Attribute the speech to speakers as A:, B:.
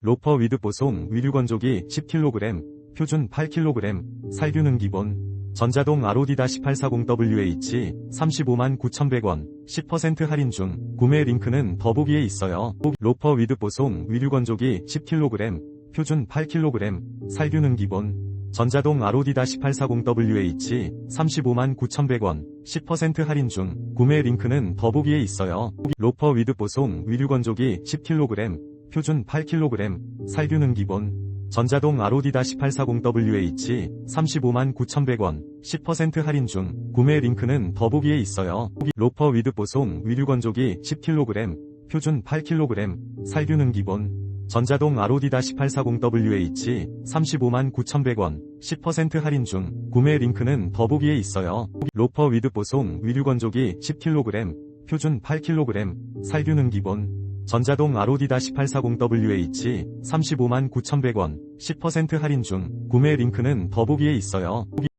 A: 로퍼 위드 보송 위류 건조기 10kg, 표준 8kg, 살균은 기본, 전자동 ROD-1840WH 35만 9,100원, 10% 할인 중, 구매 링크는 더보기에 있어요. 로퍼 위드 보송 위류 건조기 10kg, 표준 8kg, 살균은 기본, 전자동 ROD-1840WH 35만 9,100원, 10% 할인 중, 구매 링크는 더보기에 있어요. 로퍼 위드 보송 위류 건조기 10kg, 표준 8kg, 살균은 기본, 전자동 ROD-1840WH 35만 9,100원, 10% 할인 중, 구매 링크는 더보기에 있어요. 로퍼 위드 보송 위류 건조기 10kg, 표준 8kg, 살균은 기본, 전자동 ROD-1840WH 35만 9,100원, 10% 할인 중, 구매 링크는 더보기에 있어요. 로퍼 위드 보송 위류 건조기 10kg, 표준 8kg, 살균은 기본, 전자동 ROD-1840WH 35만 9,100원, 10% 할인 중, 구매 링크는 더보기에 있어요.